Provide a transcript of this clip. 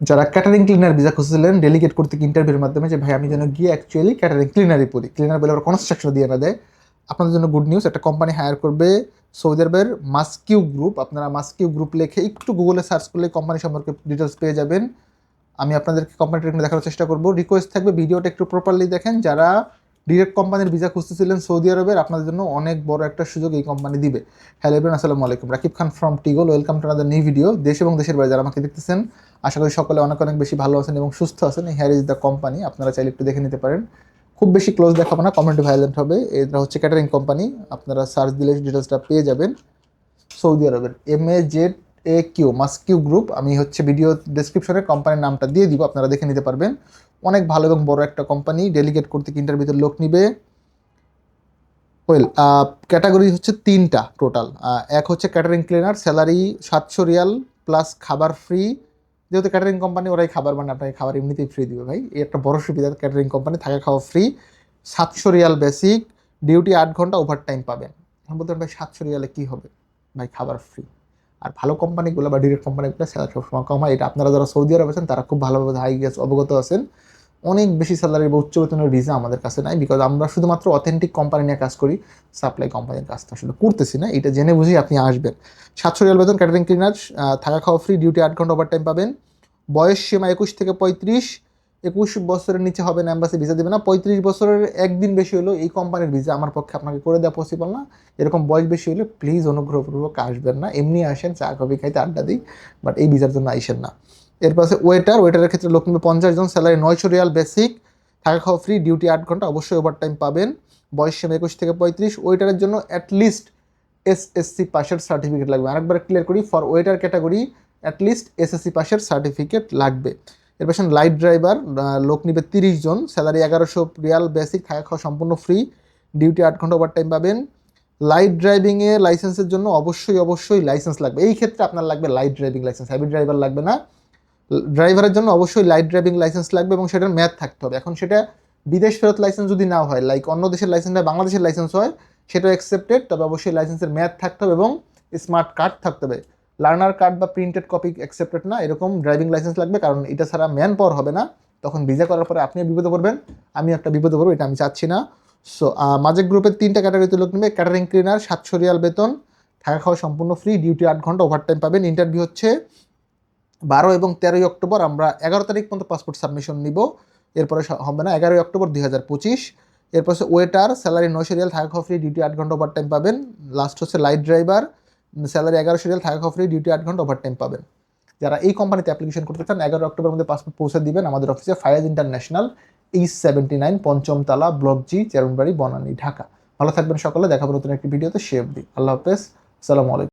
যারা catering cleaner visa খুঁজছিলেন delegate করতে ইন্টারভিউর মাধ্যমে যে, ভাই, আমি যেন গিয়ে অ্যাকচুয়ালি ক্যাটারিং ক্লিনারই পড়ি। ক্লিনার বলে ওরা কনস্ট্রাকশন দিয়ে না দেয়। আপনাদের জন্য গুড নিউজ একটা কোম্পানি হায়ার করবে সৌদি আরবের মাস্কিউ গ্রুপ আপনারা মাস্কিউ গ্রুপ লেখে একটু গুগলে সার্চ করলে কোম্পানি সম্পর্কে ডিটেলস পেয়ে যাবেন। আমি আপনাদেরকে কোম্পানিটা দেখার চেষ্টা করব। রিকোয়েস্ট থাকবে ভিডিওটা একটু প্রপারলি দেখেন। যারা ডিরেক্ট কোম্পানির ভিসা খুঁজতেছিলেন সৌদি আরবের, আপনাদের জন্য অনেক বড় একটা সুযোগ এই কোম্পানি দিবে। হ্যালো এভরিওয়ান আসসালামু আলাইকুম। Rakib Khan from টিগোল welcome to another new video দেশ এবং দেশের বাইরে যারা আমাকে দেখতেছেন, আশা করি সকলে অনেক অনেক বেশি ভালো আছেন এবং সুস্থ আছেন। হেয়ার ইজ দ্য কোম্পানি আপনারা চাইলে একটু দেখে নিতে পারেন। খুব বেশি ক্লোজ দেখাবো না কমেন্ট ভাইলেন্ট হবে। এটা হচ্ছে ক্যাটারিং কোম্পানি আপনারা সার্চ দিলে ডিটেলসটা পেয়ে যাবেন। সৌদি আরবের M A Z A Q মাস্কিউ group আমি হচ্ছে ভিডিও ডেসক্রিপশনে কোম্পানির নামটা দিয়ে দিব, আপনারা দেখে নিতে পারবেন। অনেক ভালো এবং বড় একটা কোম্পানি ডেলিগেট করতে ইন্টারভিউতে লোক নিবে। ওয়েল ক্যাটাগরি হচ্ছে তিনটা টোটাল এক হচ্ছে ক্যাটারিং ক্লিনার স্যালারি সাতশো রিয়াল প্লাস খাবার ফ্রি যেহেতু ক্যাটারিং কোম্পানি ওরাই খাবার মানে আপনাকে খাবার এমনিতেই ফ্রি দিবে ভাই। এই একটা বড় সুবিধা ক্যাটারিং কোম্পানি থাকা খাওয়া ফ্রি সাতশো রিয়াল বেসিক ডিউটি আট ঘণ্টা ওভার টাইম পাবেন বলতে ভাই, সাতশো রিয়ালে কী হবে? ভাই, খাবার ফ্রি আর ভালো কোম্পানিগুলো বা ডিরেক্ট কোম্পানিগুলো স্যালারি সবসময় কম হয়। এটা আপনারা যারা সৌদি আরব আছেন, তারা খুব ভালোভাবে হাই গেস অবগত আছেন। অনেক বেশি স্যালারি বা উচ্চ বেতনের ভিসা আমাদের কাছে নাই বিকজ আমরা শুধুমাত্র অথেন্টিক কোম্পানি নিয়ে কাজ করি সাপ্লাই কোম্পানির কাজটা আসলে করতেছি না। এটা জেনে বুঝেই আপনি আসবেন। সাতশো রিয়াল বেতন ক্যাটারিং ক্লিনার থাকা খাওয়া ফ্রি ডিউটি আট ঘণ্টা ওভার টাইম পাবেন। বয়স সীমা একুশ থেকে পঁয়ত্রিশ। একুশ বছরের নিচে হবে না অ্যাম্বাসি ভিসা দেবে না। পঁয়ত্রিশ বছরের একদিন বেশি হলো এই কোম্পানির ভিসা আমার পক্ষে আপনাকে করে দেওয়া পসিবল না। এরকম বয়স বেশি হলে প্লিজ অনুগ্রহপূর্বক আসবেন না। এমনি আসেন, চা, কফি খাইতে আড্ডা দিই বাট এই ভিসার জন্য আইসেন না। এরপর আছে ওয়েটার ওয়েটারের ক্ষেত্রে লোক নেবে পঞ্চাশ জন স্যালারি নয়শো রিয়াল বেসিক থাকা খাওয়া ফ্রি ডিউটি আট ঘণ্টা, অবশ্যই ওভার টাইম পাবেন। বয়স সীমা একুশ থেকে পঁয়ত্রিশ। ওয়েটারের জন্য অ্যাটলিস্ট এস এসসি পাশের সার্টিফিকেট লাগবে। আরেকবার ক্লিয়ার করি for waiter category at least SSC পাশের সার্টিফিকেট লাগবে। এর পাশে লাইট ড্রাইভার লোক নিবে তিরিশ জন স্যালারি এগারোশো রিয়াল বেসিক থাকা খাওয়া সম্পূর্ণ ফ্রি ডিউটি আট ঘণ্টা ওভার টাইম পাবেন লাইট ড্রাইভিংয়ে লাইসেন্সের জন্য অবশ্যই অবশ্যই লাইসেন্স লাগবে। এই ক্ষেত্রে আপনার লাগবে light driving licence heavy driver লাগবে না। ড্রাইভারের জন্য অবশ্যই লাইট ড্রাইভিং লাইসেন্স লাগবে এবং সেটার ম্যাথ থাকতে হবে। এখন সেটা বিদেশ ফেরত লাইসেন্স যদি না হয় লাইক অন্য দেশের লাইসেন্স হয়, বাংলাদেশের লাইসেন্স হয় সেটা অ্যাকসেপ্টেড তবে অবশ্যই লাইসেন্সের ম্যাথ থাকতে হবে এবং স্মার্ট কার্ড থাকতে হবে। লার্নার কার্ড বা প্রিন্টেড কপি অ্যাকসেপ্টেড না, এরকম ড্রাইভিং লাইসেন্স লাগবে, কারণ এটা ছাড়া ম্যান পাওয়ার হবে না। তখন ভিজা করার পরে আপনিও বিপদে পড়বেন আমি একটা বিপদে পড়ব, এটা আমি চাচ্ছি না। সো মাঝে গ্রুপের তিনটা ক্যাটাগরিতে লোক নেবে ক্যাটারিং ক্লিনার সাতশো রিয়াল বেতন, থাকা খাওয়া সম্পূর্ণ ফ্রি ডিউটি আট ঘণ্টা ওভার টাইম পাবেন। ইন্টারভিউ হচ্ছে বারো এবং তেরোই অক্টোবর, আমরা এগারো তারিখ পর্যন্ত পাসপোর্ট সাবমিশন নিব। এরপরে হবে না, এগারোই অক্টোবর দুই হাজার পঁচিশ। এরপর হচ্ছে ওয়েটার স্যালারি নয়শো রিয়াল, থাকা খাওয়া ফ্রি ডিউটি আট ঘণ্টা ওভার টাইম পাবেন। লাস্ট হচ্ছে লাইট ড্রাইভার স্যালারি এগারোশো রিয়াল থাকা খাওয়া ডিউটি আট ঘণ্টা ওভার টাইম পাবেন। যারা এই কোম্পানিতে অ্যাপ্লিকেশন করতে চান, এগারো অক্টোবর মধ্যে পাসপোর্ট পৌঁছে দিবেন আমাদের অফিসে Fayaz international H seventy nine পঞ্চমতলা block G Chairmanbari Banani, Dhaka. ভালো থাকবেন সকলে, দেখাবো নতুন একটি ভিডিওতে সে অব্দি আল্লাহ হাফেজ, আসসালামু আলাইকুম।